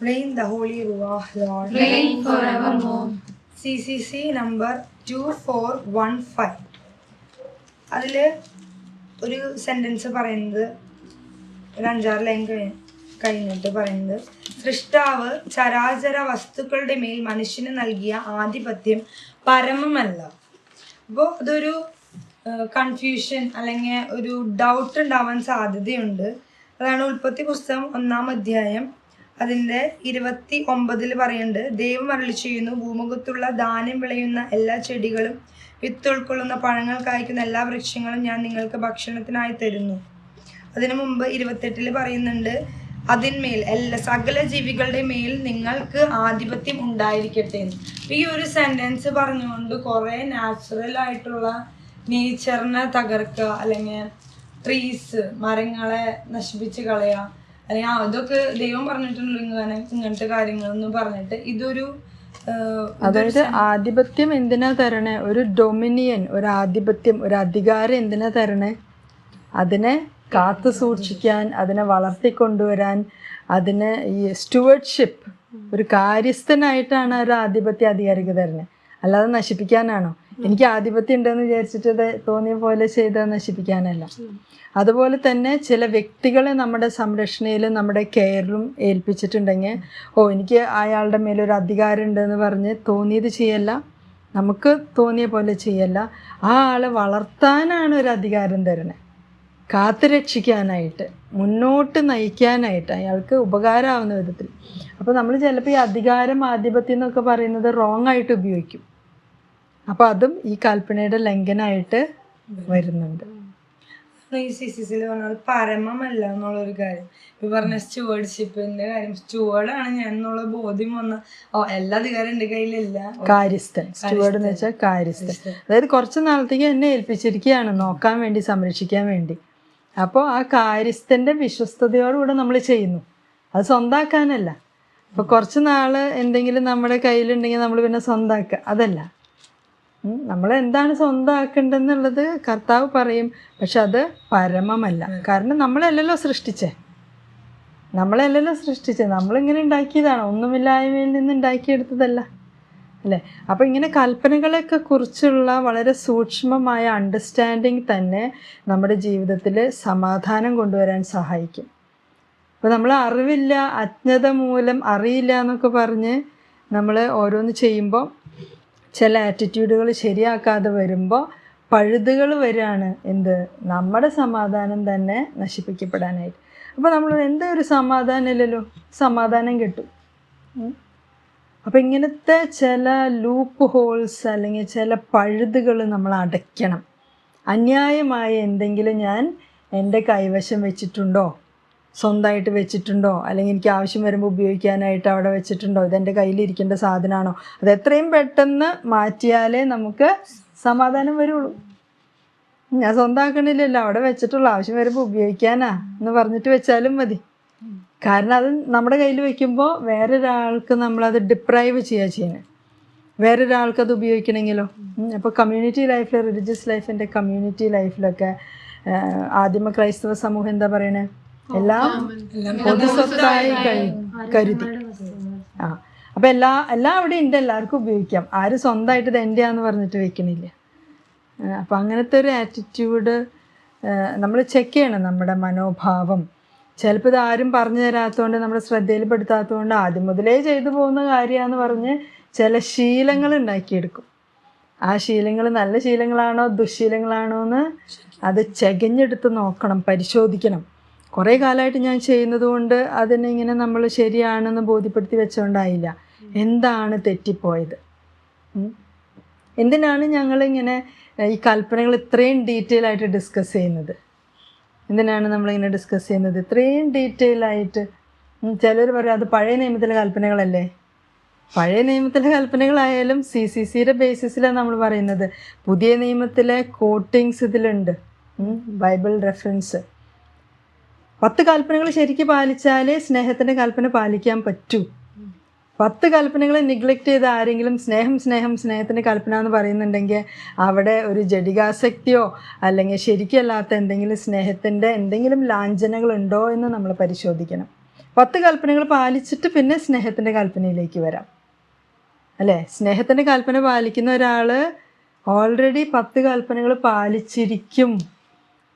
Rain the Holy Ruach, Lord. Reign forevermore. CCC number 2415. അതിൽ ഒരു sentence പറയുന്നത് ഒരു അഞ്ചാറ് ലൈൻ കഴി കഴിഞ്ഞിട്ട് പറയുന്നത് സൃഷ്ടാവ് ചരാചര വസ്തുക്കളുടെ മേൽ മനുഷ്യന് നൽകിയ ആധിപത്യം പരമമല്ല അപ്പോൾ അതൊരു കൺഫ്യൂഷൻ അല്ലെങ്കിൽ ഒരു ഡൗട്ട് ഉണ്ടാവാൻ സാധ്യതയുണ്ട് അതാണ് ഉൽപ്പത്തി പുസ്തകം ഒന്നാം അധ്യായം അതിന്റെ ഇരുപത്തി ഒമ്പതിൽ പറയുന്നുണ്ട് ദൈവം അരളി ചെയ്യുന്നു ഭൂമുഖത്തുള്ള ധാന്യം വിളയുന്ന എല്ലാ ചെടികളും വിത്ത് ഉൾക്കൊള്ളുന്ന പഴങ്ങൾ കായ്ക്കുന്ന എല്ലാ വൃക്ഷങ്ങളും ഞാൻ നിങ്ങൾക്ക് ഭക്ഷണത്തിനായി തരുന്നു. അതിനു മുമ്പ് ഇരുപത്തെട്ടിൽ പറയുന്നുണ്ട് അതിന്മേൽ എല്ലാ സകല ജീവികളുടെ മേൽ നിങ്ങൾക്ക് ആധിപത്യം ഉണ്ടായിരിക്കട്ടെ. ഈ ഒരു സെന്റൻസ് പറഞ്ഞുകൊണ്ട് കുറെ നാച്ചുറൽ ആയിട്ടുള്ള നേച്ചറിനെ തകർക്കുക അല്ലെങ്കിൽ ട്രീസ് മരങ്ങളെ നശിപ്പിച്ച് കളയുക അല്ലെങ്കിൽ അതൊക്കെ ദൈവം പറഞ്ഞിട്ടുണ്ടല്ലോ ഇങ്ങനെ ഇങ്ങനത്തെ കാര്യങ്ങളെന്ന് പറഞ്ഞിട്ട് ഇതൊരു അതായത് ആധിപത്യം എന്തിനാ തരണേ? ഒരു ഡൊമിനിയൻ ഒരു ആധിപത്യം ഒരു അധികാരം എന്തിനാ തരണേ? അതിനെ കാത്തു സൂക്ഷിക്കാൻ അതിനെ വളർത്തിക്കൊണ്ടുവരാൻ അതിനെ ഈ സ്റ്റുവർഡ്ഷിപ്പ് ഒരു കാര്യസ്ഥനായിട്ടാണ് ഒരു ആധിപത്യ അധികാരിക്ക് തരുന്നത് അല്ലാതെ നശിപ്പിക്കാനാണോ? എനിക്ക് ആധിപത്യം ഉണ്ടെന്ന് വിചാരിച്ചിട്ട് തോന്നിയ പോലെ ചെയ്ത് നശിപ്പിക്കാനല്ല. അതുപോലെ തന്നെ ചില വ്യക്തികളെ നമ്മുടെ സംരക്ഷണയിലും നമ്മുടെ കെയറിലും ഏൽപ്പിച്ചിട്ടുണ്ടെങ്കിൽ ഓ എനിക്ക് അയാളുടെ മേലൊരു അധികാരം ഉണ്ടെന്ന് പറഞ്ഞ് തോന്നിയത് ചെയ്യല്ല. നമുക്ക് തോന്നിയ പോലെ ചെയ്യല്ല. ആ ആളെ വളർത്താനാണ് ഒരു അധികാരം തരുന്നത് കാത്തുരക്ഷിക്കാനായിട്ട് മുന്നോട്ട് നയിക്കാനായിട്ട് അയാൾക്ക് ഉപകാരമാവുന്ന വിധത്തിൽ. അപ്പോൾ നമ്മൾ ചിലപ്പോൾ ഈ അധികാരം ആധിപത്യം എന്നൊക്കെ പറയുന്നത് റോങ് ആയിട്ട് ഉപയോഗിക്കും. അപ്പോൾ അതും ഈ കൽപ്പനയുടെ ലംഘനമായിട്ട് വരുന്നുണ്ട്. ഈ സി സി സിയിൽ പറഞ്ഞാൽ പരമമല്ല എന്നുള്ളൊരു കാര്യം. ഇപ്പൊ പറഞ്ഞ സ്റ്റുവേർഡ്ഷിപ്പിന്റെ കാര്യം. സ്റ്റുവേർഡാണ് ഞാൻ എന്നുള്ള ബോധ്യം വന്ന ഓ എല്ലാ അധികാരം എന്റെ കയ്യിലില്ല. കാര്യസ്ഥൻ. സ്റ്റുവേർഡ് എന്ന് വെച്ചാൽ കാര്യസ്ഥൻ. അതായത് കുറച്ച് നാളത്തേക്ക് എന്നെ ഏൽപ്പിച്ചിരിക്കുകയാണ് നോക്കാൻ വേണ്ടി സംരക്ഷിക്കാൻ വേണ്ടി. അപ്പോൾ ആ കാര്യസ്ഥന്റെ വിശ്വസ്തയോടുകൂടെ നമ്മൾ ചെയ്യുന്നു. അത് സ്വന്താക്കാനല്ല. അപ്പോൾ കുറച്ച് നാൾ എന്തെങ്കിലും നമ്മുടെ കയ്യിലുണ്ടെങ്കിൽ നമ്മൾ പിന്നെ സ്വന്താക്കുക. അതല്ല. നമ്മൾ എന്താണ് സ്വന്തമാക്കേണ്ടതെന്നുള്ളത് കർത്താവ് പറയും. പക്ഷെ അത് പരമമല്ല. കാരണം നമ്മളല്ലല്ലോ സൃഷ്ടിച്ചേ. നമ്മളല്ലല്ലോ സൃഷ്ടിച്ചത് നമ്മളിങ്ങനെ ഉണ്ടാക്കിയതാണ്. ഒന്നുമില്ലായ്മയിൽ നിന്ന് ഉണ്ടാക്കിയെടുത്തതല്ല. അല്ലേ? അപ്പോൾ ഇങ്ങനെ കൽപ്പനകളെയൊക്കെ കുറിച്ചുള്ള വളരെ സൂക്ഷ്മമായ അണ്ടർസ്റ്റാൻഡിങ് തന്നെ നമ്മുടെ ജീവിതത്തിൽ സമാധാനം കൊണ്ടുവരാൻ സഹായിക്കും. അപ്പോൾ നമ്മൾ അറിവില്ല അജ്ഞത മൂലം അറിയില്ല എന്നൊക്കെ പറഞ്ഞ് നമ്മൾ ഓരോന്ന് ചെയ്യുമ്പോൾ ചില ആറ്റിറ്റ്യൂഡുകൾ ശരിയാക്കാതെ വരുമ്പോൾ പഴുതുകൾ വരികയാണ് എന്ത്? നമ്മുടെ സമാധാനം തന്നെ നശിപ്പിക്കപ്പെടാനായിട്ട്. അപ്പോൾ നമ്മൾ എന്താ ഒരു സമാധാനം ഇല്ലല്ലോ സമാധാനം കിട്ടും. അപ്പോൾ ഇങ്ങനത്തെ ചില ലൂപ്പ് ഹോൾസ് അല്ലെങ്കിൽ ചില പഴുതുകൾ നമ്മൾ അടയ്ക്കണം. അന്യായമായ എന്തെങ്കിലും ഞാൻ എന്റെ കൈവശം വെച്ചിട്ടുണ്ടോ? സ്വന്തമായിട്ട് വെച്ചിട്ടുണ്ടോ? അല്ലെങ്കിൽ എനിക്ക് ആവശ്യം വരുമ്പോൾ ഉപയോഗിക്കാനായിട്ട് അവിടെ വെച്ചിട്ടുണ്ടോ? ഇതെന്റെ കയ്യിലിരിക്കേണ്ട സാധനമാണോ അത് എത്രയും പെട്ടെന്ന് മാറ്റിയാലേ നമുക്ക് സമാധാനം വരുള്ളൂ. ഞാൻ സ്വന്തമാക്കണില്ലല്ലോ അവിടെ വെച്ചിട്ടുള്ളൂ ആവശ്യം വരുമ്പോൾ ഉപയോഗിക്കാനാ എന്ന് പറഞ്ഞിട്ട് വെച്ചാലും മതി. കാരണം അത് നമ്മുടെ കയ്യിൽ വെക്കുമ്പോൾ വേറൊരാൾക്ക് നമ്മളത് ഡിപ്രൈവ് ചെയ്യുക ചെയ്യുന്നത് വേറൊരാൾക്ക് അത് ഉപയോഗിക്കണമെങ്കിലോ അപ്പോൾ കമ്മ്യൂണിറ്റി ലൈഫിൽ റിലീജിയസ് ലൈഫിന്റെ കമ്മ്യൂണിറ്റി ലൈഫിലൊക്കെ ആദിമ ക്രൈസ്തവ സമൂഹം എന്താ പറയണേ? എല്ലാം പൊതു സ്വത്തായി കഴി കരുതി. ആ. അപ്പൊ എല്ലാ എല്ലാം അവിടെ ഉണ്ട് എല്ലാവർക്കും ഉപയോഗിക്കാം. ആരും സ്വന്തമായിട്ട് ഇത് എന്റെയാന്ന് പറഞ്ഞിട്ട് വെക്കണില്ല. അപ്പൊ അങ്ങനത്തെ ഒരു ആറ്റിറ്റ്യൂഡ് നമ്മൾ ചെക്ക് ചെയ്യണം നമ്മുടെ മനോഭാവം. ചിലപ്പോൾ ഇത് ആരും പറഞ്ഞു തരാത്തതുകൊണ്ട് നമ്മുടെ ശ്രദ്ധയിൽപ്പെടുത്താത്തതുകൊണ്ട് ആദ്യം മുതലേ ചെയ്തു പോകുന്ന കാര്യമാണെന്ന് പറഞ്ഞ് ചില ശീലങ്ങൾ ഉണ്ടാക്കിയെടുക്കും. ആ ശീലങ്ങൾ നല്ല ശീലങ്ങളാണോ ദുശീലങ്ങളാണോ എന്ന് അത് ചെകഞ്ഞെടുത്ത് നോക്കണം പരിശോധിക്കണം. കുറേ കാലമായിട്ട് ഞാൻ ചെയ്യുന്നത് കൊണ്ട് അതിനെ ഇങ്ങനെ നമ്മൾ ശരിയാണെന്ന് ബോധ്യപ്പെടുത്തി വെച്ചുകൊണ്ടായില്ല എന്താണ് തെറ്റിപ്പോയത്? എന്തിനാണ് ഞങ്ങളിങ്ങനെ ഈ കൽപ്പനകൾ ഇത്രയും ഡീറ്റെയിൽ ആയിട്ട് ഡിസ്കസ് ചെയ്യുന്നത്? എന്തിനാണ് നമ്മളിങ്ങനെ ഡിസ്കസ് ചെയ്യുന്നത്? ഇത്രയും ഡീറ്റെയിൽ ആയിട്ട് ചിലർ പറയും അത് പഴയ നിയമത്തിലെ കൽപ്പനകളല്ലേ? പഴയ നിയമത്തിലെ കൽപ്പനകളായാലും സി സി സിയുടെ ബേസിസിലാണ് നമ്മൾ പറയുന്നത്. പുതിയ നിയമത്തിലെ കോട്ടിങ്സ് ഇതിലുണ്ട്. ബൈബിൾ റെഫറൻസ് പത്ത് കൽപ്പനകൾ ശരിക്കും പാലിച്ചാലേ സ്നേഹത്തിന്റെ കൽപ്പന പാലിക്കാൻ പറ്റൂ. പത്ത് കൽപ്പനകൾ നിഗ്ലക്റ്റ് ചെയ്ത ആരെങ്കിലും സ്നേഹം സ്നേഹം സ്നേഹത്തിന്റെ കൽപ്പന എന്ന് പറയുന്നുണ്ടെങ്കിൽ അവിടെ ഒരു ജഡികാസക്തിയോ അല്ലെങ്കിൽ ശരിക്കല്ലാത്ത എന്തെങ്കിലും സ്നേഹത്തിന്റെ എന്തെങ്കിലും ലാഞ്ചനകളുണ്ടോ എന്ന് നമ്മൾ പരിശോധിക്കണം. പത്ത് കൽപ്പനകൾ പാലിച്ചിട്ട് പിന്നെ സ്നേഹത്തിന്റെ കൽപ്പനയിലേക്ക് വരാം. അല്ലേ? സ്നേഹത്തിന്റെ കൽപ്പന പാലിക്കുന്ന ഒരാൾ ഓൾറെഡി പത്ത് കൽപ്പനകൾ പാലിച്ചിരിക്കും.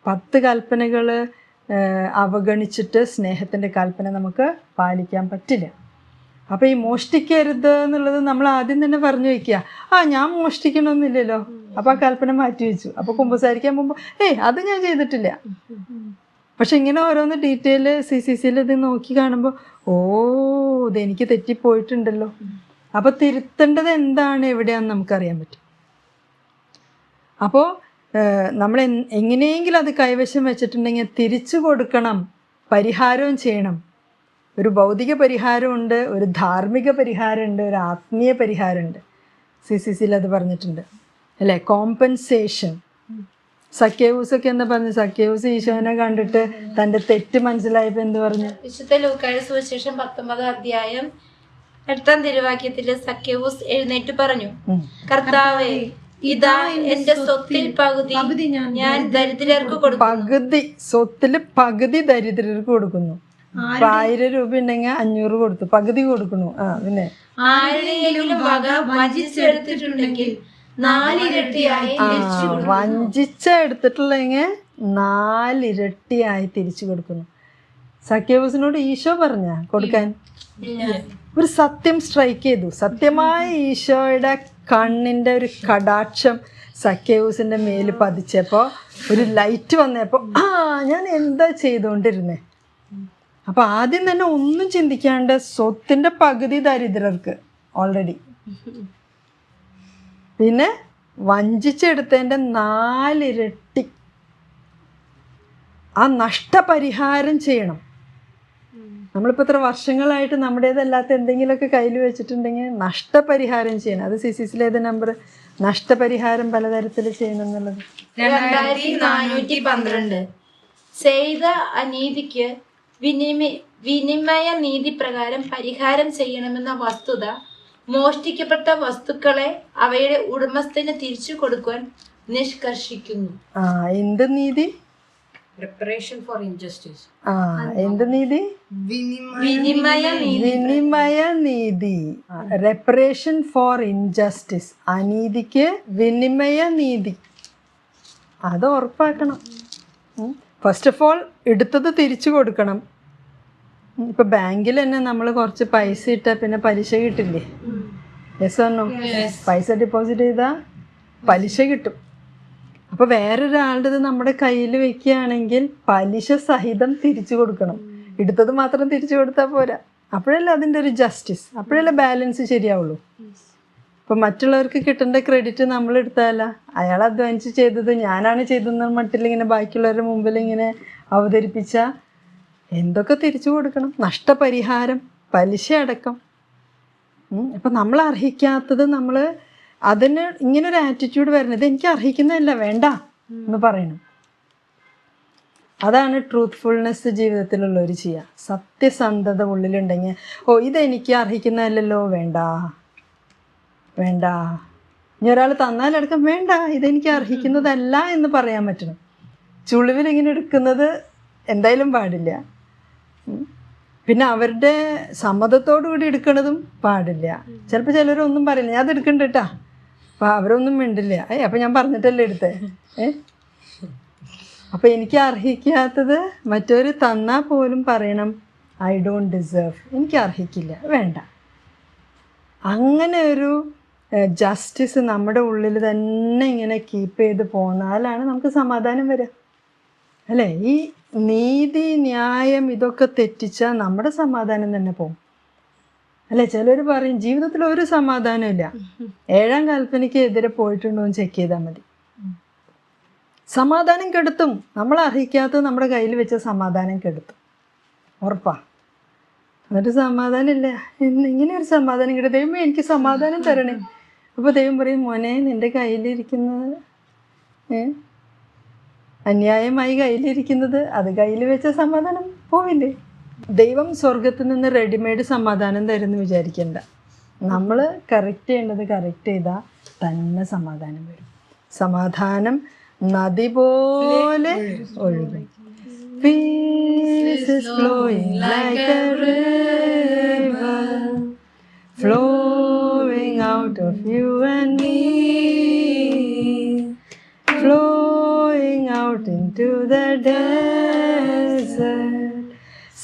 പത്ത് കൽപ്പനകൾ അവഗണിച്ചിട്ട് സ്നേഹത്തിന്റെ കൽപ്പന നമുക്ക് പാലിക്കാൻ പറ്റില്ല. അപ്പോൾ ഈ മോഷ്ടിക്കരുത് എന്നുള്ളത് നമ്മൾ ആദ്യം തന്നെ പറഞ്ഞു വയ്ക്കുക ആ ഞാൻ മോഷ്ടിക്കണമെന്നില്ലല്ലോ. അപ്പോൾ ആ കൽപ്പന മാറ്റി വെച്ചു. അപ്പോൾ കുമ്പസാരിക്കാൻ പോകുമ്പോൾ ഏയ് അത് ഞാൻ ചെയ്തിട്ടില്ല. പക്ഷെ ഇങ്ങനെ ഓരോന്ന് ഡീറ്റെയിൽ സി സി സിയിൽ ഇത് നോക്കി കാണുമ്പോൾ ഓ ഇത് എനിക്ക് തെറ്റിപ്പോയിട്ടുണ്ടല്ലോ. അപ്പോൾ തിരുത്തേണ്ടത് എന്താണ് എവിടെയാണെന്ന് നമുക്കറിയാൻ പറ്റും. അപ്പോൾ നമ്മൾ എങ്ങനെയെങ്കിലും അത് കൈവശം വെച്ചിട്ടുണ്ടെങ്കിൽ തിരിച്ചു കൊടുക്കണം പരിഹാരവും ചെയ്യണം. ഒരു ഭൗതിക പരിഹാരമുണ്ട് ഒരു ധാർമ്മിക പരിഹാരമുണ്ട് ഒരു ആത്മീയ പരിഹാരമുണ്ട്. സി സി സിയിൽ അത് പറഞ്ഞിട്ടുണ്ട്. അല്ലേ? കോമ്പൻസേഷൻ. സഖ്യവൂസൊക്കെ എന്താ പറഞ്ഞു? സഖ്യവൂസ് ഈശോനെ കണ്ടിട്ട് തന്റെ തെറ്റ് മനസ്സിലായപ്പോ എന്ത് പറഞ്ഞു? വിശുദ്ധ ലൂക്കായുടെ സുവിശേഷം പത്തൊമ്പതാം അധ്യായം എട്ടാം തിരുവാക്യത്തിൽ സഖ്യവൂസ് എഴുന്നേറ്റ് പറഞ്ഞു കർത്താവേ ഇതാ എന്റെ സ്വത്തിൽ പകുതി. ഞാൻ ദരിദ്രർക്ക് കൊടുക്കും പകുതി. സ്വത്തിൽ പകുതി ദരിദ്രർക്ക് കൊടുക്കുന്നു. ഇപ്പൊ ആയിരം രൂപ ഉണ്ടെങ്കിൽ അഞ്ഞൂറ് കൊടുത്തു. പകുതി കൊടുക്കുന്നു. ആ പിന്നെ? ആരുടെയെങ്കിലും വക വഞ്ചിച്ചെടുത്തിട്ടുണ്ടെങ്കിൽ നാലിരട്ടിയായി ആ വഞ്ചിച്ച എടുത്തിട്ടുള്ളെങ്കിൽ നാലിരട്ടിയായി തിരിച്ചു കൊടുക്കുന്നു. സഖ്യബോസിനോട് ഈശോ പറഞ്ഞ കൊടുക്കാൻ? ഒരു സത്യം സ്ട്രൈക്ക് ചെയ്തു. സത്യമായ ഈശോയുടെ കണ്ണിന്റെ ഒരു കടാക്ഷം സക്കേവൂസിന്റെ മേൽ പതിച്ചപ്പോൾ ഒരു ലൈറ്റ് വന്നപ്പോൾ ആ ഞാൻ എന്താ ചെയ്തുകൊണ്ടിരുന്നേ അപ്പോൾ ആദ്യം തന്നെ ഒന്നും ചിന്തിക്കാണ്ട് സ്വത്തിന്റെ പകുതി ദരിദ്രർക്ക് ഓൾറെഡി പിന്നെ വഞ്ചിച്ചെടുത്തതിന്റെ നാലിരട്ടി. ആ നഷ്ടപരിഹാരം ചെയ്യണം. നമ്മളിപ്പോൾ ഇത്ര വർഷങ്ങളായിട്ട് നമ്മുടേതല്ലാത്ത എന്തെങ്കിലുമൊക്കെ കയ്യിൽ വെച്ചിട്ടുണ്ടെങ്കിൽ നഷ്ടപരിഹാരം ചെയ്യണം. അത് സി സി സിയിലേത് നമ്പർ നഷ്ടപരിഹാരം പലതരത്തിൽ ചെയ്യണം എന്നുള്ളത്. രണ്ടായിരത്തി നാനൂറ്റി പന്ത്രണ്ട്. ചെയ്ത അനീതിക്ക് വിനിമയ വിനിമയ നീതി പ്രകാരം പരിഹാരം ചെയ്യണമെന്ന വസ്തുത മോഷ്ടിക്കപ്പെട്ട വസ്തുക്കളെ അവയുടെ ഉടമസ്ഥന് തിരിച്ചു കൊടുക്കുവാൻ നിഷ്കർഷിക്കുന്നു. ആ എന്ത് നീതി? For injustice. ആ എന്ത് നീതി? വിനിമയ നീതി. റെപ്പറേഷൻ ഫോർ ഇൻജസ്റ്റിസ് അനീതിക്ക് വിനിമയ നീതി. അത് ഉറപ്പാക്കണം. ഫസ്റ്റ് ഓഫ് ഓൾ എടുത്തത് തിരിച്ചു കൊടുക്കണം. ഇപ്പൊ ബാങ്കിൽ തന്നെ നമ്മൾ കുറച്ച് പൈസ ഇട്ടാൽ പിന്നെ പലിശ കിട്ടില്ലേ? യെസ് പൈസ ഡിപ്പോസിറ്റ് ചെയ്താൽ പലിശ കിട്ടും. അപ്പോൾ വേറൊരാളുടേത് നമ്മുടെ കയ്യിൽ വെക്കുകയാണെങ്കിൽ പലിശ സഹിതം തിരിച്ചു കൊടുക്കണം. എടുത്തത് മാത്രം തിരിച്ചു കൊടുത്താൽ പോരാ. അപ്പോഴല്ലേ അതിന്റെ ഒരു ജസ്റ്റിസ് അപ്പോഴല്ലേ ബാലൻസ് ശരിയാവുള്ളൂ. ഇപ്പം മറ്റുള്ളവർക്ക് കിട്ടേണ്ട ക്രെഡിറ്റ് നമ്മൾ എടുത്താല? അയാൾ അധ്വാനിച്ച് ചെയ്തത് ഞാനാണ് ചെയ്തതെന്ന മട്ടിൽ ഇങ്ങനെ ബാക്കിയുള്ളവരുടെ മുമ്പിൽ ഇങ്ങനെ അവതരിപ്പിച്ച എന്തൊക്കെ തിരിച്ചു കൊടുക്കണം? നഷ്ടപരിഹാരം പലിശ അടക്കം. അപ്പം നമ്മൾ അർഹിക്കാത്തത് നമ്മൾ അതിന് ഒരു ആറ്റിറ്റ്യൂഡ് വരുന്നത് എനിക്ക് അർഹിക്കുന്നതല്ല വേണ്ട എന്ന് പറയണം അതാണ് ട്രൂത്ത്ഫുൾനെസ് ജീവിതത്തിലുള്ളവർ ചെയ്യുക. സത്യസന്ധത ഉള്ളിലുണ്ടെങ്കിൽ ഓ ഇതെനിക്ക് അർഹിക്കുന്നതല്ലല്ലോ വേണ്ട വേണ്ട. ഇനി ഒരാൾ തന്നാലടക്കം വേണ്ട ഇതെനിക്ക് അർഹിക്കുന്നതല്ല എന്ന് പറയാൻ പറ്റണം. ചുളിവിൽ ഇങ്ങനെ എടുക്കുന്നത് എന്തായാലും പാടില്ല. പിന്നെ അവരുടെ സമ്മതത്തോടു കൂടി എടുക്കണതും പാടില്ല. ചിലപ്പോൾ ചിലരൊന്നും പറയില്ല. ഞാൻ അത് എടുക്കണ്ട കേട്ടാ. അപ്പം അവരൊന്നും മിണ്ടില്ല. ഏ അപ്പം ഞാൻ പറഞ്ഞിട്ടല്ലേ എടുത്തേ? ഏ? അപ്പം എനിക്ക് അർഹിക്കാത്തത് മറ്റൊരു തന്നാൽ പോലും പറയണം. ഐ ഡോണ്ട് ഡിസേർവ് എനിക്ക് അർഹിക്കില്ല. വേണ്ട. അങ്ങനെ ഒരു ജസ്റ്റിസ് നമ്മുടെ ഉള്ളിൽ തന്നെ ഇങ്ങനെ കീപ്പ് ചെയ്ത് പോന്നാലാണ് നമുക്ക് സമാധാനം വരിക അല്ലേ? ഈ നീതി ന്യായം ഇതൊക്കെ തെറ്റിച്ചാൽ നമ്മുടെ സമാധാനം തന്നെ പോകും. അല്ലേ ചിലർ പറയും ജീവിതത്തിൽ ഒരു സമാധാനം ഇല്ല ഏഴാം കൽപ്പനയ്ക്ക് എതിരെ പോയിട്ടുണ്ടോ എന്ന് ചെക്ക് ചെയ്താൽ മതി. സമാധാനം കെടുത്തും. നമ്മൾ അർഹിക്കാത്തത് നമ്മുടെ കയ്യിൽ വെച്ച സമാധാനം കെടുത്തും. ഉറപ്പാ. എന്നിട്ട് സമാധാനം ഇല്ല ഇങ്ങനെ ഒരു സമാധാനം കിട്ടും. ദൈവം എനിക്ക് സമാധാനം തരണേ. അപ്പോൾ ദൈവം പറയും മോനെ നിന്റെ കയ്യിലിരിക്കുന്നത് അന്യായമായി കയ്യിലിരിക്കുന്നത് അത് കയ്യിൽ വെച്ച സമാധാനം പോവില്ലേ? ദൈവം സ്വർഗത്തിൽ നിന്ന് റെഡിമെയ്ഡ് സമാധാനം തരുമെന്ന് വിചാരിക്കണ്ട. നമ്മൾ കറക്റ്റ് ചെയ്യേണ്ടത് കറക്റ്റ് ചെയ്താൽ തന്നെ സമാധാനം വരും. സമാധാനം നദി പോലെ ഒഴുകും. Peace is flowing like a river, flowing out of you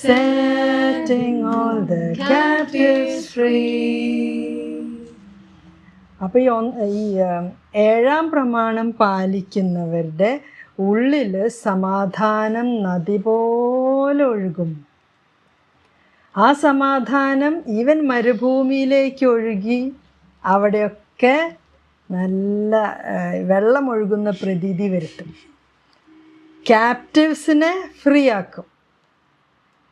setting all the captives free. അപ്പോൾ ഈ ഈ ഏഴാം പ്രമാണം പാലിക്കുന്നവരുടെ ഉള്ളിൽ സമാധാനം നദി പോലെ ഒഴുകും. ആ സമാധാനം ഈവൻ മരുഭൂമിയിലേക്ക് ഒഴുകി അവിടെയൊക്കെ നല്ല വെള്ളമൊഴുകുന്ന പ്രതീതി വരുത്തും. ക്യാപ്റ്റീവ്സിനെ ഫ്രീ ആക്കും.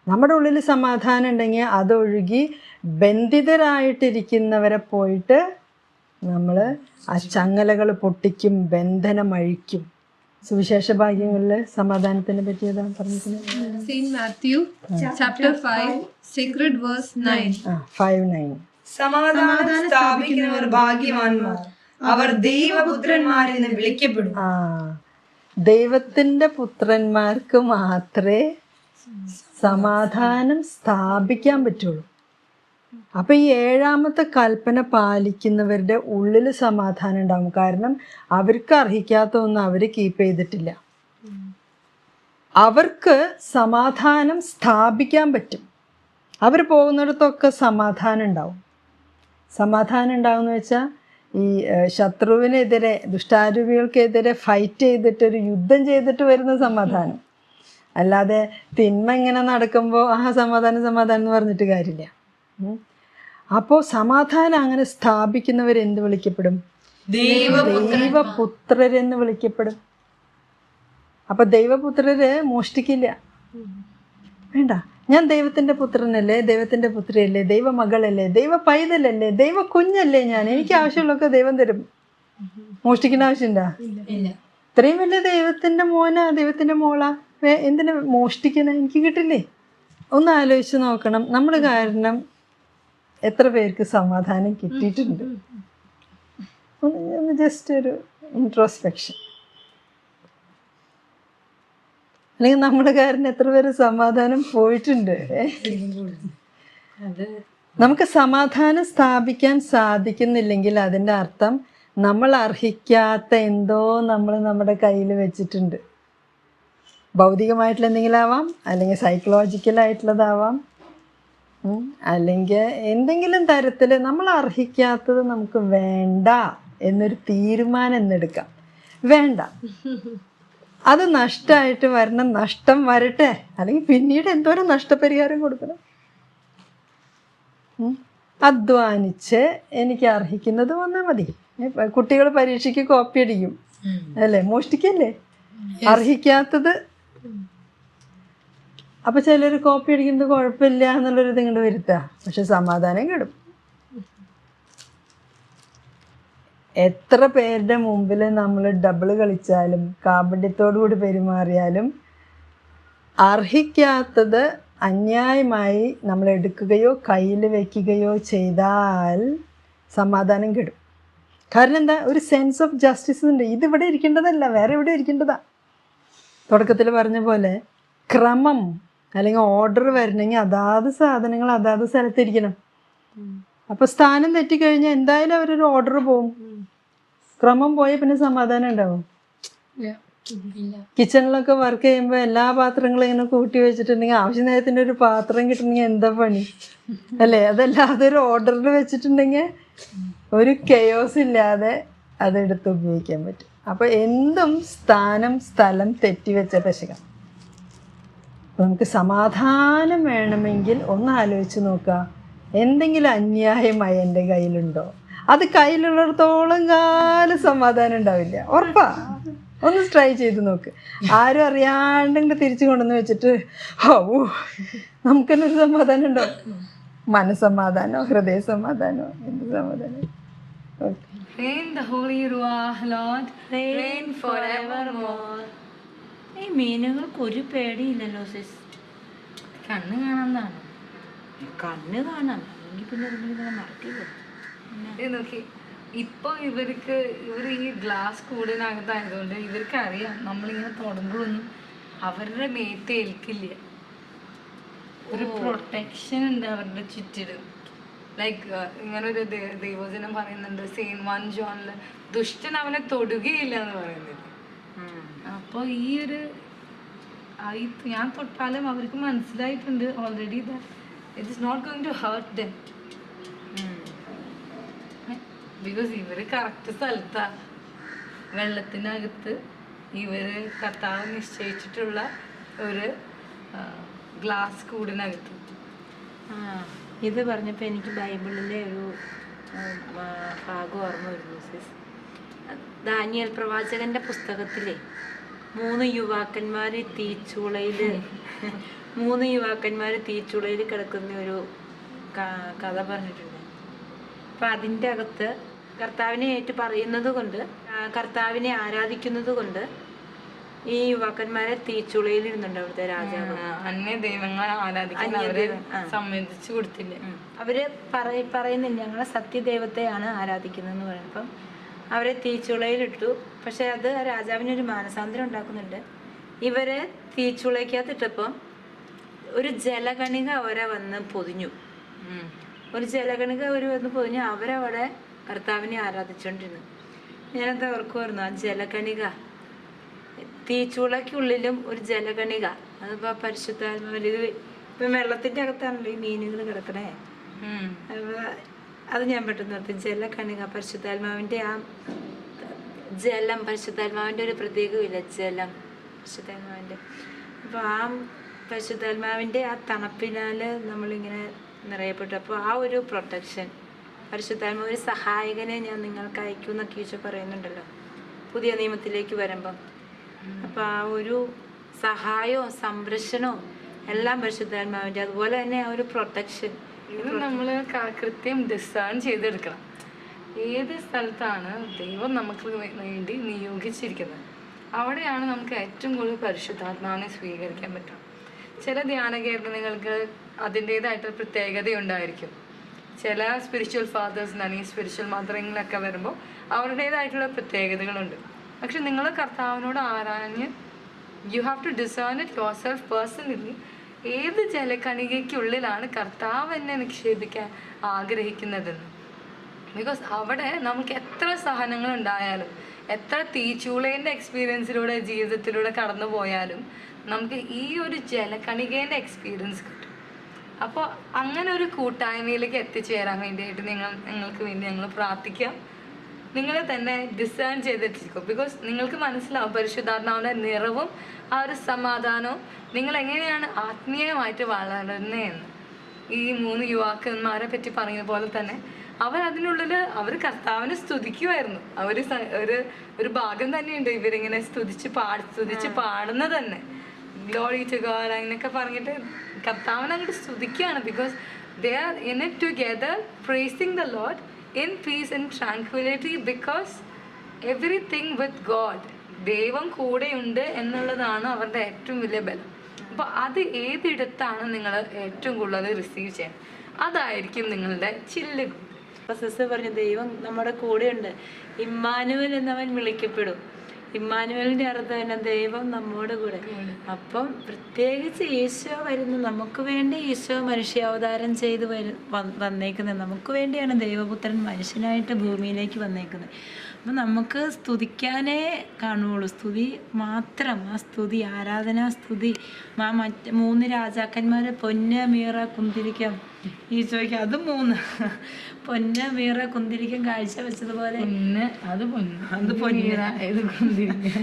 നമ്മുടെ ഉള്ളിൽ സമാധാനം ഉണ്ടെങ്കിൽ അതൊഴുകി ബന്ധിതരായിട്ടിരിക്കുന്നവരെ പോയിട്ട് നമ്മൾ ആ ചങ്ങലകൾ പൊട്ടിക്കും ബന്ധനം അഴിക്കും സുവിശേഷ ഭാഗ്യങ്ങളിൽ സമാധാനത്തിനെ പറ്റിയതാണ് പറഞ്ഞത് പറഞ്ഞിരിക്കുന്നത്? Saint Matthew, 5, sacred verse 9. ആ ഫൈവ് നയൻ സമാധാനം സ്ഥാപിക്കുന്നവർ ഭാഗ്യവാന്മാർ. അവർ ദൈവപുത്രന്മാരെന്ന് വിളിക്കപ്പെടും. ആ ദൈവത്തിന്റെ പുത്രന്മാർക്ക് മാത്രമേ സമാധാനം സ്ഥാപിക്കാൻ പറ്റുള്ളൂ. അപ്പം ഈ ഏഴാമത്തെ കൽപ്പന പാലിക്കുന്നവരുടെ ഉള്ളിൽ സമാധാനം ഉണ്ടാവും. കാരണം അവർക്ക് അർഹിക്കാത്ത ഒന്നും അവർ കീപ്പ് ചെയ്തിട്ടില്ല. അവർക്ക് സമാധാനം സ്ഥാപിക്കാൻ പറ്റും. അവർ പോകുന്നിടത്തൊക്കെ സമാധാനം ഉണ്ടാവും. സമാധാനം ഉണ്ടാവുമെന്ന് വെച്ചാൽ ഈ ശത്രുവിനെതിരെ ദുഷ്ടാരൂപികൾക്കെതിരെ ഫൈറ്റ് ചെയ്തിട്ട് ഒരു യുദ്ധം ചെയ്തിട്ട് വരുന്ന സമാധാനം. അല്ലാതെ തിന്മ ഇങ്ങനെ നടക്കുമ്പോൾ ആ സമാധാനം സമാധാനം എന്ന് പറഞ്ഞിട്ട് കാര്യമില്ല. അപ്പോൾ സമാധാനം അങ്ങനെ സ്ഥാപിക്കുന്നവർ എന്ത് വിളിക്കപ്പെടും? ദൈവപുത്രരെന്ന് വിളിക്കപ്പെടും. അപ്പൊ ദൈവപുത്രര് മോഷ്ടിക്കില്ല. വേണ്ട. ഞാൻ ദൈവത്തിന്റെ പുത്രനല്ലേ? ദൈവത്തിന്റെ പുത്രിയല്ലേ? ദൈവ മകളല്ലേ ദൈവ പൈതലല്ലേ ദൈവ കുഞ്ഞല്ലേ ഞാൻ? എനിക്ക് ആവശ്യമുള്ളൊക്കെ ദൈവം തരും. മോഷ്ടിക്കേണ്ട ആവശ്യമുണ്ടാ? ഇത്രയും വലിയ ദൈവത്തിന്റെ മോനാ? ദൈവത്തിന്റെ മോളാ? എന്തിനാ മോഷ്ടിക്കുന്ന? എനിക്ക് കിട്ടില്ലേ? ഒന്ന് ആലോചിച്ച് നോക്കണം. നമ്മൾ കാരണം എത്ര പേർക്ക് സമാധാനം കിട്ടിയിട്ടുണ്ട്. ഒന്ന് ജസ്റ്റ് ഒരു ഇൻട്രോസ്പെക്ഷൻ അല്ലെങ്കിൽ നമ്മുടെ കാരണം എത്ര പേര് സമാധാനം പോയിട്ടുണ്ട്? നമുക്ക് സമാധാനം സ്ഥാപിക്കാൻ സാധിക്കുന്നില്ലെങ്കിൽ അതിന്റെ അർത്ഥം നമ്മൾ അർഹിക്കാത്ത എന്തോ നമ്മൾ നമ്മുടെ കയ്യിൽ വെച്ചിട്ടുണ്ട്. ഭൗതികമായിട്ടുള്ള എന്തെങ്കിലും ആവാം അല്ലെങ്കിൽ സൈക്കോളജിക്കലായിട്ടുള്ളതാവാം അല്ലെങ്കിൽ എന്തെങ്കിലും തരത്തിൽ നമ്മൾ അർഹിക്കാത്തത് നമുക്ക് വേണ്ട എന്നൊരു തീരുമാനം എന്നെടുക്കാം വേണ്ട. അത് നഷ്ടമായിട്ട് വരണം നഷ്ടം വരട്ടെ. അല്ലെങ്കിൽ പിന്നീട് എന്തോരം നഷ്ടപരിഹാരം കൊടുക്കണം. അധ്വാനിച്ച് എനിക്ക് അർഹിക്കുന്നത് വന്നാൽ മതി. കുട്ടികൾ പരീക്ഷയ്ക്ക് കോപ്പി അടിക്കും. അല്ലേ? മോഷ്ടിക്കല്ലേ? അർഹിക്കാത്തത് അപ്പൊ ചിലർ കോപ്പി അടിക്കുന്നത് കുഴപ്പമില്ല എന്നുള്ളൊരു ഇത് ഇങ്ങോട്ട് വരുത്തുക പക്ഷെ സമാധാനം കിടും എത്ര പേരുടെ മുമ്പിൽ നമ്മൾ ഡബിൾ കളിച്ചാലും കാബഡ്യത്തോടു കൂടി പെരുമാറിയാലും അർഹിക്കാത്തത് അന്യായമായി നമ്മൾ എടുക്കുകയോ കയ്യിൽ വയ്ക്കുകയോ ചെയ്താൽ സമാധാനം കിടും കാരണം എന്താ? ഒരു സെൻസ് ഓഫ് ജസ്റ്റിസ് ഉണ്ട്. ഇതിവിടെ ഇരിക്കേണ്ടതല്ല. വേറെ ഇവിടെ ഇരിക്കേണ്ടതാ. തുടക്കത്തിൽ പറഞ്ഞ പോലെ ക്രമം അല്ലെങ്കിൽ ഓർഡർ വരണമെങ്കിൽ അതാത് സാധനങ്ങൾ അതാത് സ്ഥലത്തിരിക്കണം അപ്പൊ സ്ഥാനം തെറ്റിക്കഴിഞ്ഞാൽ എന്തായാലും അവരൊരു ഓർഡർ പോവും. ക്രമം പോയ പിന്നെ സമാധാനം ഉണ്ടാവും. കിച്ചണിലൊക്കെ വർക്ക് ചെയ്യുമ്പോൾ എല്ലാ പാത്രങ്ങളും ഇങ്ങനെ കൂട്ടി വെച്ചിട്ടുണ്ടെങ്കിൽ ആവശ്യ നേരത്തിന്റെ ഒരു പാത്രം കിട്ടണമെങ്കിൽ എന്താ പണി? അല്ലേ? അതല്ലാതെ ഒരു ഓർഡറിൽ വെച്ചിട്ടുണ്ടെങ്കിൽ ഒരു കെയോസ് ഇല്ലാതെ അതെടുത്ത് ഉപയോഗിക്കാൻ പറ്റും. അപ്പോൾ എന്തും സ്ഥാനം സ്ഥലം തെറ്റിവെച്ച പശകം നമുക്ക് സമാധാനം വേണമെങ്കിൽ ഒന്ന് ആലോചിച്ച് നോക്കുക. എന്തെങ്കിലും അന്യായമായി എന്റെ കയ്യിലുണ്ടോ? അത് കയ്യിലുള്ളിടത്തോളം കാലം സമാധാനം ഉണ്ടാവില്ല. ഉറപ്പാ. ഒന്ന് ട്രൈ ചെയ്ത് നോക്ക്. ആരും അറിയാണ്ടെങ്കിൽ തിരിച്ചു കൊണ്ടുവന്ന് വെച്ചിട്ട് ഓ നമുക്ക് തന്നെ ഒരു സമാധാനം ഉണ്ടോ? മനസ്സമാധാനോ ഹൃദയ സമാധാനോ എന്ത് സമാധാനം? Okay. Rain the Holy ruah, Lord. Rain, Rain forevermore. ഈ മീനുകൾക്ക് ഒരു പേടിയില്ലല്ലോ സിസ് കണ്ണ് കാണാന്നാണ് കണ്ണ് കാണാം. അല്ലെങ്കിൽ പിന്നെ അതിങ്ങനെ മറക്കി ഇത് നോക്കി. ഇപ്പൊ ഇവർക്ക് ഇവർ ഈ ഗ്ലാസ് കൂടിനകത്തായതുകൊണ്ട് ഇവർക്ക് അറിയാം നമ്മളിങ്ങനെ തൊടുമ്പോഴൊന്നും അവരുടെ മേത്ത് ഏൽക്കില്ല. ഒരു പ്രൊട്ടക്ഷൻ ഉണ്ട് അവരുടെ ചുറ്റിലും. ലൈക്ക് ഇങ്ങനൊരു ഒരു ദൈവജനം പറയുന്നുണ്ട് സെയിൻ വൺ ജോണിൽ ദുഷ്ടൻ അവനെ തൊടുകയില്ല എന്ന് പറയുന്നത്. അപ്പോൾ ഈ ഒരു ഞാൻ തൊട്ടാലും അവർക്ക് മനസ്സിലായിട്ടുണ്ട് already it is not going to hurt them because ഇവർ കറക്റ്റ് സ്ഥലത്താ. വെള്ളത്തിനകത്ത് ഇവർ കർത്താവ് നിശ്ചയിച്ചിട്ടുള്ള ഒരു ഗ്ലാസ് കൂടിനകത്ത്. ആ. ഇത് പറഞ്ഞപ്പോൾ എനിക്ക് ബൈബിളിലെ ഒരു ഭാഗം ഓർമ്മ വരുന്നു സിസ് ദാനിയൽ പ്രവാചകന്റെ പുസ്തകത്തിലെ മൂന്ന് യുവാക്കന്മാർ തീച്ചുളയിൽ മൂന്ന് യുവാക്കന്മാർ തീച്ചുളയിൽ കിടക്കുന്ന ഒരു കഥ പറഞ്ഞിട്ടുണ്ട്. അപ്പം അതിന്റെ അകത്ത് കർത്താവിനെ ഏറ്റു പറയുന്നത് കൊണ്ട് കർത്താവിനെ ആരാധിക്കുന്നത് കൊണ്ട് ഈ യുവാക്കന്മാരെ തീച്ചുളയിൽ ഇരുന്നുണ്ട് അവിടുത്തെ രാജാവ്. അന്യ ദൈവങ്ങളെ ആരാധിക്കാൻ അവർ സമ്മതിച്ചു കൊടുത്തില്ലേ. അവർ പറയ പറയുന്നില്ല ഞങ്ങളെ സത്യദൈവത്തെയാണ് ആരാധിക്കുന്നതെന്ന് പറയുമ്പം അവരെ തീച്ചുളയിലിട്ടു. പക്ഷെ അത് രാജാവിന് രാജാവിനൊരു മാനസാന്തരം ഉണ്ടാക്കുന്നുണ്ട്. ഇവരെ തീച്ചുളയ്ക്കകത്ത് ഇട്ടപ്പം ഒരു ജലഗണിക അവരെ വന്ന് പൊതിഞ്ഞു. ഒരു ജലഗണിക അവർ വന്ന് പൊതിഞ്ഞു അവരവിടെ കർത്താവിനെ ആരാധിച്ചുകൊണ്ടിരുന്നു ഞാനത് ഓർക്കുമായിരുന്നു ആ ജലകണിക തീച്ചുളയ്ക്കുള്ളിലും ഒരു ജലഗണിക അതിപ്പോൾ പരിശുദ്ധാത്മാവിൽ ഇത് ഇപ്പം വെള്ളത്തിന്റെ അകത്താണല്ലോ ഈ മീനുകൾ കിടക്കണേ. അപ്പോൾ അപ്പൊ അത് ഞാൻ പെട്ടെന്ന് നിർത്തി. ജലകണിക പരിശുദ്ധാത്മാവിന്റെ ആ ജലം പരിശുദ്ധാത്മാവിന്റെ ഒരു പ്രത്യേകമില്ല ജലം പരിശുദ്ധാത്മാവിന്റെ. അപ്പോൾ ആ പരിശുദ്ധാത്മാവിന്റെ ആ തണുപ്പിനാൽ നമ്മളിങ്ങനെ നിറയപ്പെട്ടു. അപ്പോൾ ആ ഒരു പ്രൊട്ടക്ഷൻ പരിശുദ്ധാത്മാവ് ഒരു സഹായകനെ ഞാൻ നിങ്ങൾക്ക് അയക്കും എന്നൊക്കെ ഈശോ പറയുന്നുണ്ടല്ലോ. പുതിയ നിയമത്തിലേക്ക് വരുമ്പം. അപ്പോൾ ആ ഒരു സഹായവും സംരക്ഷണവും എല്ലാം പരിശുദ്ധാത്മാവിന്റെ അതുപോലെ തന്നെ ആ ഒരു പ്രൊട്ടക്ഷൻ ഇത് നമ്മൾ കൃത്യം ഡിസേൺ ചെയ്തെടുക്കണം. ഏത് സ്ഥലത്താണ് ദൈവം നമുക്ക് വേണ്ടി നിയോഗിച്ചിരിക്കുന്നത്? അവിടെയാണ് നമുക്ക് ഏറ്റവും കൂടുതൽ പരിശുദ്ധാത്മാവിനെ സ്വീകരിക്കാൻ പറ്റുക. ചില ധ്യാന കേന്ദ്രങ്ങൾക്ക് അതിന്റേതായിട്ട് പ്രത്യേകതയുണ്ടായിരിക്കും. ചില സ്പിരിച്വൽ ഫാദേഴ്സ് അല്ലെങ്കിൽ സ്പിരിച്വൽ മദറിങ്ങിലൊക്കെ വരുമ്പോൾ അവരുടേതായിട്ടുള്ള പ്രത്യേകതകളുണ്ട്. പക്ഷെ നിങ്ങൾ കർത്താവിനോട് ആരാഞ്ഞ്? You have to discern it yourself personally ഏത് ജലക്കണികയ്ക്കുള്ളിലാണ് കർത്താവ് എന്നെ നിക്ഷേപിക്കാൻ ആഗ്രഹിക്കുന്നതെന്ന്? ബിക്കോസ് അവിടെ നമുക്ക് എത്ര സഹനങ്ങൾ ഉണ്ടായാലും എത്ര തീച്ചൂളേന്റെ എക്സ്പീരിയൻസിലൂടെ ജീവിതത്തിലൂടെ കടന്നു പോയാലും നമുക്ക് ഈ ഒരു ജലക്കണികേന്റെ എക്സ്പീരിയൻസ് കിട്ടും. അപ്പോൾ അങ്ങനെ ഒരു കൂട്ടായ്മയിലേക്ക് എത്തിച്ചേരാൻ വേണ്ടിയിട്ട് നിങ്ങൾ നിങ്ങൾക്ക് വേണ്ടി ഞങ്ങൾ പ്രാർത്ഥിക്കാം. നിങ്ങൾ തന്നെ ഡിസേൺ ചെയ്തിട്ടിരിക്കും. ബിക്കോസ് നിങ്ങൾക്ക് മനസ്സിലാവും പരിശുദ്ധാത്മാവിന്റെ നിറവും ആ ഒരു സമാധാനവും നിങ്ങൾ എങ്ങനെയാണ് ആത്മീയമായിട്ട് വളരുന്നതെന്ന് ഈ മൂന്ന് യുവാക്കന്മാരെ പറ്റി പറയുന്ന പോലെ തന്നെ അവർ അതിനുള്ളിൽ അവർ കർത്താവിനെ സ്തുതിക്കുമായിരുന്നു അവർ ഒരു ഒരു ഭാഗം തന്നെയുണ്ട്. ഇവരിങ്ങനെ സ്തുതിച്ച് പാടി സ്തുതിച്ച് പാടുന്നത് തന്നെ. ഗ്ലോറി ടു ഗോഡ് അങ്ങനെയൊക്കെ പറഞ്ഞിട്ട് കർത്താവിനെ അങ്ങോട്ട് സ്തുതിക്കുകയാണ്. Because they are in it together praising the Lord in peace and tranquility because everything with God ദൈവം കൂടെയുണ്ട് എന്നുള്ളതാണ് അവരുടെ ഏറ്റവും വലിയ ബലം. അപ്പോൾ അത് ഏതിടത്താണ് നിങ്ങൾ ഏറ്റവും കൂടുതൽ റിസീവ് ചെയ്യാൻ അതായിരിക്കും നിങ്ങളുടെ ചില്ല് സിസ്റ്റർ പറഞ്ഞു ദൈവം നമ്മുടെ കൂടെയുണ്ട്. ഇമ്മാനുവൽ എന്നവൻ വിളിക്കപ്പെടും. ഇമ്മാനുവലിന്റെ അർത്ഥം തന്നെ ദൈവം നമ്മോട് കൂടെ. അപ്പം പ്രത്യേകിച്ച് ഈശോ വരുന്ന നമുക്ക് വേണ്ടി ഈശോ മനുഷ്യാവതാരം ചെയ്ത് വരു വന്നേക്കുന്നത് നമുക്ക് വേണ്ടിയാണ് ദൈവപുത്രൻ മനുഷ്യനായിട്ട് ഭൂമിയിലേക്ക് വന്നേക്കുന്നത്. അപ്പം നമുക്ക് സ്തുതിക്കാനേ കാണുള്ളൂ. സ്തുതി മാത്രം. ആ സ്തുതി ആരാധനാ സ്തുതി. ആ മറ്റ് മൂന്ന് രാജാക്കന്മാരെ പൊന്ന് മീറ കുന്തിരിക്കം ഈശോയ്ക്ക്. അത് മൂന്ന്. പൊന്ന മീറ കുന്തിരിക്കും കാഴ്ച വെച്ചതുപോലെ. പൊന്ന് അത് പൊന്ന്. അത് പൊന്നീറ ഇത് കൊണ്ടിരിക്കുക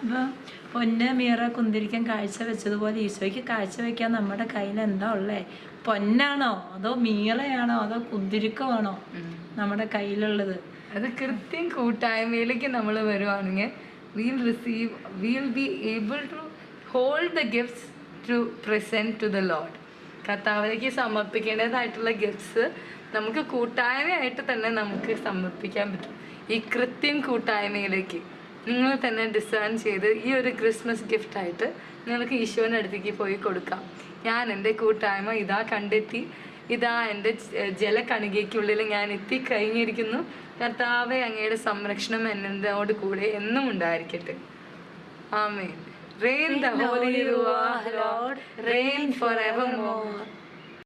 അപ്പോൾ പൊന്ന് മീറ കുന്തിരിക്കം കാഴ്ച വെച്ചതുപോലെ ഈശോയ്ക്ക് കാഴ്ച വെക്കാൻ നമ്മുടെ കയ്യിൽ എന്താ ഉള്ളേ? പൊന്നാണോ? അതോ മീറയാണോ അതോ കുന്തിരിക്കമാണോ നമ്മുടെ കയ്യിലുള്ളത്? അത് കൃത്യം കൂട്ടായ്മയിലേക്ക് നമ്മൾ വരുവാണെങ്കിൽ we'll receive we'll be able to hold the gifts to present to the Lord കർത്താവിലേക്ക് സമർപ്പിക്കേണ്ടതായിട്ടുള്ള ഗിഫ്റ്റ്സ് നമുക്ക് കൂട്ടായ്മയായിട്ട് തന്നെ നമുക്ക് സമർപ്പിക്കാൻ പറ്റും. ഈ കൃത്യം കൂട്ടായ്മയിലേക്ക് നിങ്ങൾ തന്നെ ഡിസൈൻ ചെയ്ത് ഈ ഒരു ക്രിസ്മസ് ഗിഫ്റ്റായിട്ട് നിങ്ങൾക്ക് ഈശോന്റെ അടുത്തേക്ക് പോയി കൊടുക്കാം. ഞാൻ എന്റെ കൂട്ടായ്മ ഇതാ കണ്ടെത്തി ഇതാ എന്റെ ജല ജലകണികയ്ക്കുള്ളിൽ ഞാൻ എത്തിക്കഴിഞ്ഞിരിക്കുന്നു കർത്താവെ അങ്ങയുടെ സംരക്ഷണം എന്നോട് കൂടെ എന്നും ഉണ്ടായിരിക്കട്ടെ. ആമേൻ. Rain the Holy Ruach, Lord, rain forevermore.